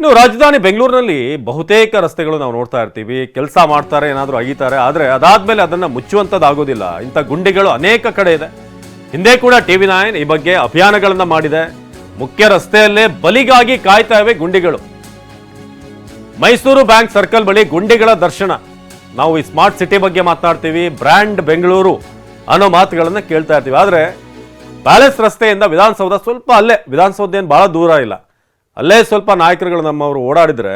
ಇನ್ನು ರಾಜಧಾನಿ ಬೆಂಗಳೂರಿನಲ್ಲಿ ಬಹುತೇಕ ರಸ್ತೆಗಳು ನಾವು ನೋಡ್ತಾ ಇರ್ತೀವಿ. ಕೆಲಸ ಮಾಡ್ತಾರೆ, ಏನಾದರೂ ಅಗೀತಾರೆ. ಆದರೆ ಅದಾದ್ಮೇಲೆ ಅದನ್ನ ಮುಚ್ಚುವಂಥದ್ದಾಗೋದಿಲ್ಲ ಇಂಥ ಗುಂಡಿಗಳು ಅನೇಕ ಕಡೆ ಇದೆ. ಹಿಂದೆ ಕೂಡ ಟಿ ವಿ ನೈನ್ ಈ ಬಗ್ಗೆ ಅಭಿಯಾನಗಳನ್ನು ಮಾಡಿದೆ. ಮುಖ್ಯ ರಸ್ತೆಯಲ್ಲೇ ಬಲಿಗಾಗಿ ಕಾಯ್ತಾ ಇವೆ ಗುಂಡಿಗಳು. ಮೈಸೂರು ಬ್ಯಾಂಕ್ ಸರ್ಕಲ್ ಬಳಿ ಗುಂಡಿಗಳ ದರ್ಶನ. ನಾವು ಈ ಸ್ಮಾರ್ಟ್ ಸಿಟಿ ಬಗ್ಗೆ ಮಾತನಾಡ್ತೀವಿ ಬ್ರ್ಯಾಂಡ್ ಬೆಂಗಳೂರು ಅನ್ನೋ ಮಾತುಗಳನ್ನು ಕೇಳ್ತಾ ಇರ್ತೀವಿ. ಆದರೆ ಪ್ಯಾಲೇಸ್ ರಸ್ತೆಯಿಂದ ವಿಧಾನಸೌಧ ಸ್ವಲ್ಪ ಅಲ್ಲೇ. ವಿಧಾನಸೌಧ ಏನು ಭಾಳ ದೂರ ಇಲ್ಲ. ಅಲ್ಲೇ ಸ್ವಲ್ಪ ನಾಯಕರುಗಳು ನಮ್ಮವರು ಓಡಾಡಿದರೆ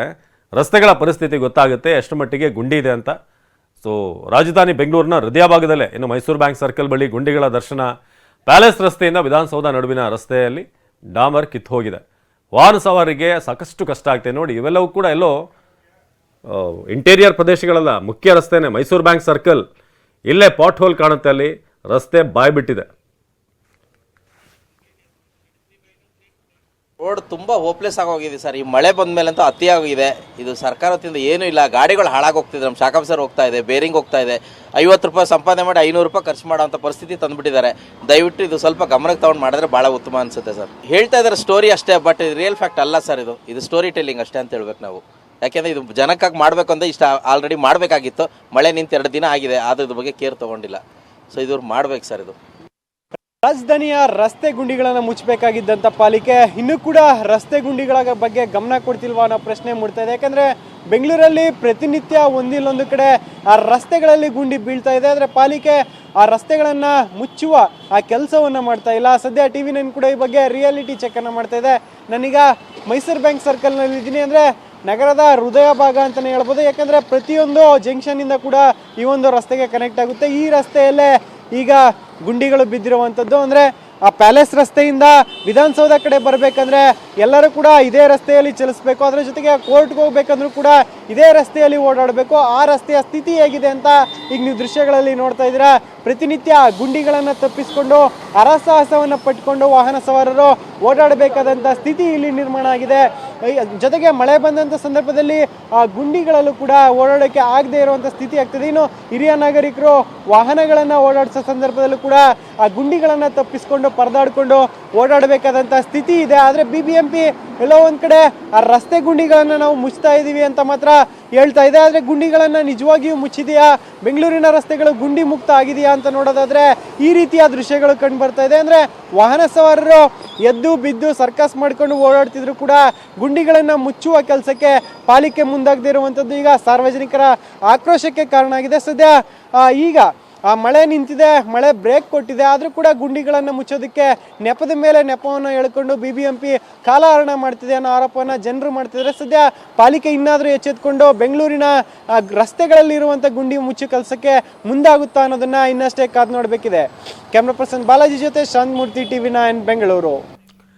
ರಸ್ತೆಗಳ ಪರಿಸ್ಥಿತಿ ಗೊತ್ತಾಗುತ್ತೆ, ಎಷ್ಟು ಮಟ್ಟಿಗೆ ಗುಂಡಿ ಇದೆ ಅಂತ. ಸೊ ರಾಜಧಾನಿ ಬೆಂಗಳೂರಿನ ಹೃದಯ ಭಾಗದಲ್ಲೇ ಇನ್ನು ಮೈಸೂರು ಬ್ಯಾಂಕ್ ಸರ್ಕಲ್ ಬಳಿ ಗುಂಡಿಗಳ ದರ್ಶನ. ಪ್ಯಾಲೇಸ್ ರಸ್ತೆಯಿಂದ ವಿಧಾನಸೌಧ ನಡುವಿನ ರಸ್ತೆಯಲ್ಲಿ ಡಾಮರ್ ಕಿತ್ತು ಹೋಗಿದೆ. ವಾಹನ ಸವಾರಿಗೆ ಸಾಕಷ್ಟು ಕಷ್ಟ ಆಗ್ತಿದೆ ನೋಡಿ, ಇವೆಲ್ಲವೂ ಕೂಡ ಎಲ್ಲೋ ಇಂಟೀರಿಯರ್ ಪ್ರದೇಶಗಳಲ್ಲ, ಮುಖ್ಯ ರಸ್ತೆನೇ ಮೈಸೂರು ಬ್ಯಾಂಕ್ ಸರ್ಕಲ್. ಇಲ್ಲೇ ಪಾಟ್ ಹೋಲ್ ಕಾಣುತ್ತೆ ಅಲ್ಲಿ, ರಸ್ತೆ ಬಾಯ್ಬಿಟ್ಟಿದೆ. ರೋಡ್ ತುಂಬಾ ಹೋಪ್ಲೆಸ್ ಆಗೋಗಿದೆ ಸರ್. ಈ ಮಳೆ ಬಂದ ಮೇಲೆ ಅಂತೂ ಅತಿ ಆಗಿದೆ. ಇದು ಸರ್ಕಾರದಿಂದ ಏನೂ ಇಲ್ಲ. ಗಾಡಿಗಳು ಹಾಳಾಗೋಗ್ತಿದೆ ನಮ್ಮ ಶಾಖಾಫ್ಸರ್ ಹೋಗ್ತಾ ಇದೆ. ಬೇರಿಂಗ್ ಹೋಗ್ತಾ ಇದೆ. ಐವತ್ತು ರೂಪಾಯಿ ಸಂಪಾದನೆ ಮಾಡಿ ಐನೂರು ರೂಪಾಯಿ ಖರ್ಚು ಮಾಡೋಂಥ ಪರಿಸ್ಥಿತಿ ತಂದುಬಿಟ್ಟಿದ್ದಾರೆ. ದಯವಿಟ್ಟು ಇದು ಸ್ವಲ್ಪ ಗಮನಕ್ಕೆ ತಗೊಂಡು ಮಾಡಿದ್ರೆ ಭಾಳ ಉತ್ತಮ ಅನಿಸುತ್ತೆ ಸರ್. ಹೇಳ್ತಾ ಇದ್ದಾರೆ ಸ್ಟೋರಿ ಅಷ್ಟೇ ಬಟ್ ಇದು ರಿಯಲ್ ಫ್ಯಾಕ್ಟ್ ಅಲ್ಲ ಸರ್ ಇದು. ಇದು ಸ್ಟೋರಿ ಟೆಲ್ಲಿಂಗ್ ಅಷ್ಟೇ ಅಂತ ಹೇಳ್ಬೇಕು ನಾವು. ಯಾಕೆಂದರೆ ಇದು ಜನಕ್ಕಾಗಿ ಮಾಡಬೇಕು ಅಂದರೆ ಇಷ್ಟ ಆಲ್ರೆಡಿ ಮಾಡಬೇಕಾಗಿತ್ತು. ಮಳೆ ನಿಂತು ಎರಡು ದಿನ ಆಗಿದೆ. ಆದ್ರೆ ಬಗ್ಗೆ ಕೇರ್ ತೊಗೊಂಡಿಲ್ಲ. ಸೊ ಇದ್ರ ಮಾಡ್ಬೇಕು ಸರ್ ಇದು. ರಾಜಧಾನಿಯ ರಸ್ತೆ ಗುಂಡಿಗಳನ್ನು ಮುಚ್ಚಬೇಕಾಗಿದ್ದಂಥ ಪಾಲಿಕೆ ಇನ್ನೂ ಕೂಡ ರಸ್ತೆ ಗುಂಡಿಗಳ ಬಗ್ಗೆ ಗಮನ ಕೊಡ್ತಿಲ್ವಾ ಅನ್ನೋ ಪ್ರಶ್ನೆ ಮೂಡ್ತಾ ಇದೆ. ಯಾಕಂದ್ರೆ ಬೆಂಗಳೂರಲ್ಲಿ ಪ್ರತಿನಿತ್ಯ ಒಂದಿಲ್ಲೊಂದು ಕಡೆ, ಆ, ರಸ್ತೆಗಳಲ್ಲಿ ಗುಂಡಿ ಬೀಳ್ತಾ ಇದೆ. ಆದರೆ ಪಾಲಿಕೆ ಆ ರಸ್ತೆಗಳನ್ನು ಮುಚ್ಚುವ ಆ ಕೆಲಸವನ್ನು ಮಾಡ್ತಾ ಇಲ್ಲ. ಸದ್ಯ ಟಿ ವಿ ನೈನ್ ಕೂಡ ಈ ಬಗ್ಗೆ ರಿಯಾಲಿಟಿ ಚೆಕ್ ಅನ್ನ ಮಾಡ್ತಾ ಇದೆ. ನಾನೀಗ ಮೈಸೂರು ಬ್ಯಾಂಕ್ ಸರ್ಕಲ್ನಲ್ಲಿ ಇದ್ದೀನಿ ಅಂದರೆ ನಗರದ ಹೃದಯ ಭಾಗ ಅಂತಲೇ ಹೇಳ್ಬೋದು. ಯಾಕಂದರೆ ಪ್ರತಿಯೊಂದು ಜಂಕ್ಷನ್ನಿಂದ ಕೂಡ ಈ ಒಂದು ರಸ್ತೆಗೆ ಕನೆಕ್ಟ್ ಆಗುತ್ತೆ. ಈ ರಸ್ತೆಯಲ್ಲೇ ಈಗ ಗುಂಡಿಗಳು ಬಿದ್ದಿರುವಂಥದ್ದು ಅಂದರೆ ಆ ಪ್ಯಾಲೇಸ್ ರಸ್ತೆಯಿಂದ ವಿಧಾನಸೌಧ ಕಡೆ ಬರಬೇಕಂದ್ರೆ ಎಲ್ಲರೂ ಕೂಡ ಇದೇ ರಸ್ತೆಯಲ್ಲಿ ಚಲಿಸಬೇಕು. ಅದರ ಜೊತೆಗೆ ಕೋರ್ಟ್ಗೆ ಹೋಗ್ಬೇಕಂದ್ರೂ ಕೂಡ ಇದೇ ರಸ್ತೆಯಲ್ಲಿ ಓಡಾಡಬೇಕು. ಆ ರಸ್ತೆಯ ಸ್ಥಿತಿ ಹೇಗಿದೆ ಅಂತ ಈಗ ನೀವು ದೃಶ್ಯಗಳಲ್ಲಿ ನೋಡ್ತಾ ಇದ್ದೀರಾ. ಪ್ರತಿನಿತ್ಯ ಗುಂಡಿಗಳನ್ನು ತಪ್ಪಿಸಿಕೊಂಡು ಅರಸಾಹಸವನ್ನು ಪಟ್ಟುಕೊಂಡು ವಾಹನ ಸವಾರರು ಓಡಾಡಬೇಕಾದಂಥ ಸ್ಥಿತಿ ಇಲ್ಲಿ ನಿರ್ಮಾಣ ಆಗಿದೆ. ಜೊತೆಗೆ ಮಳೆ ಬಂದಂಥ ಸಂದರ್ಭದಲ್ಲಿ ಗುಂಡಿಗಳಲ್ಲೂ ಕೂಡ ಓಡಾಡೋಕ್ಕೆ ಆಗದೆ ಇರುವಂಥ ಸ್ಥಿತಿ ಆಗ್ತದೆ. ಇನ್ನು ಹಿರಿಯ ನಾಗರಿಕರು ವಾಹನಗಳನ್ನು ಓಡಾಡಿಸೋ ಸಂದರ್ಭದಲ್ಲೂ ಕೂಡ, ಆ, ಗುಂಡಿಗಳನ್ನು ತಪ್ಪಿಸ್ಕೊಂಡು, ಪರದಾಡಿಕೊಂಡು ಓಡಾಡಬೇಕಾದಂಥ ಸ್ಥಿತಿ ಇದೆ. ಆದರೆ ಬಿ ಬಿ ಎಂ ಪಿ ಎಲ್ಲೋ ಒಂದು ಕಡೆ, ಆ, ರಸ್ತೆ ಗುಂಡಿಗಳನ್ನು ನಾವು ಮುಚ್ತಾ ಇದ್ದೀವಿ ಅಂತ ಮಾತ್ರ ಹೇಳ್ತಾ ಇದೆ. ಆದರೆ ಗುಂಡಿಗಳನ್ನು ನಿಜವಾಗಿಯೂ ಮುಚ್ಚಿದೆಯಾ? ಬೆಂಗಳೂರಿನ ರಸ್ತೆಗಳು ಗುಂಡಿ ಮುಕ್ತ ಆಗಿದೆಯಾ ಅಂತ ನೋಡೋದಾದರೆ ಈ ರೀತಿಯ ದೃಶ್ಯಗಳು ಕಂಡು ಬರ್ತಾ ಇದೆ. ಅಂದರೆ ವಾಹನ ಸವಾರರು ಎದ್ದು ಬಿದ್ದು ಸರ್ಕಸ್ ಮಾಡಿಕೊಂಡು ಓಡಾಡ್ತಿದ್ರು ಕೂಡ ಗುಂಡಿಗಳನ್ನು ಮುಚ್ಚುವ ಕೆಲಸಕ್ಕೆ ಪಾಲಿಕೆ ಮುಂದಾಗದೇ ಇರುವಂಥದ್ದು ಈಗ ಸಾರ್ವಜನಿಕರ ಆಕ್ರೋಶಕ್ಕೆ ಕಾರಣ ಆಗಿದೆ. ಸದ್ಯ ಈಗ ಆ ಮಳೆ ನಿಂತಿದೆ, ಮಳೆ ಬ್ರೇಕ್ ಕೊಟ್ಟಿದೆ, ಆದರೂ ಕೂಡ ಗುಂಡಿಗಳನ್ನು ಮುಚ್ಚೋದಕ್ಕೆ ನೆಪದ ಮೇಲೆ ನೆಪವನ್ನು ಎಳ್ಕೊಂಡು ಬಿ ಬಿ ಎಂ ಪಿ ಕಾಲಹರಣ ಮಾಡ್ತಿದೆ ಅನ್ನೋ ಆರೋಪವನ್ನು ಜನರು ಮಾಡ್ತಿದ್ದಾರೆ. ಸದ್ಯ ಪಾಲಿಕೆ ಇನ್ನಾದರೂ ಎಚ್ಚೆತ್ಕೊಂಡು ಬೆಂಗಳೂರಿನ ರಸ್ತೆಗಳಲ್ಲಿ ಇರುವಂಥ ಗುಂಡಿ ಮುಚ್ಚಿ ಕೆಲಸಕ್ಕೆ ಮುಂದಾಗುತ್ತಾ ಅನ್ನೋದನ್ನು ಇನ್ನಷ್ಟೇ ಕಾದು ನೋಡಬೇಕಿದೆ. ಕ್ಯಾಮ್ರಾ ಪರ್ಸನ್ ಬಾಲಾಜಿ ಜೊತೆ ಶಾಂತಮೂರ್ತಿ ಟಿವಿ ನೈನ್, ಬೆಂಗಳೂರು.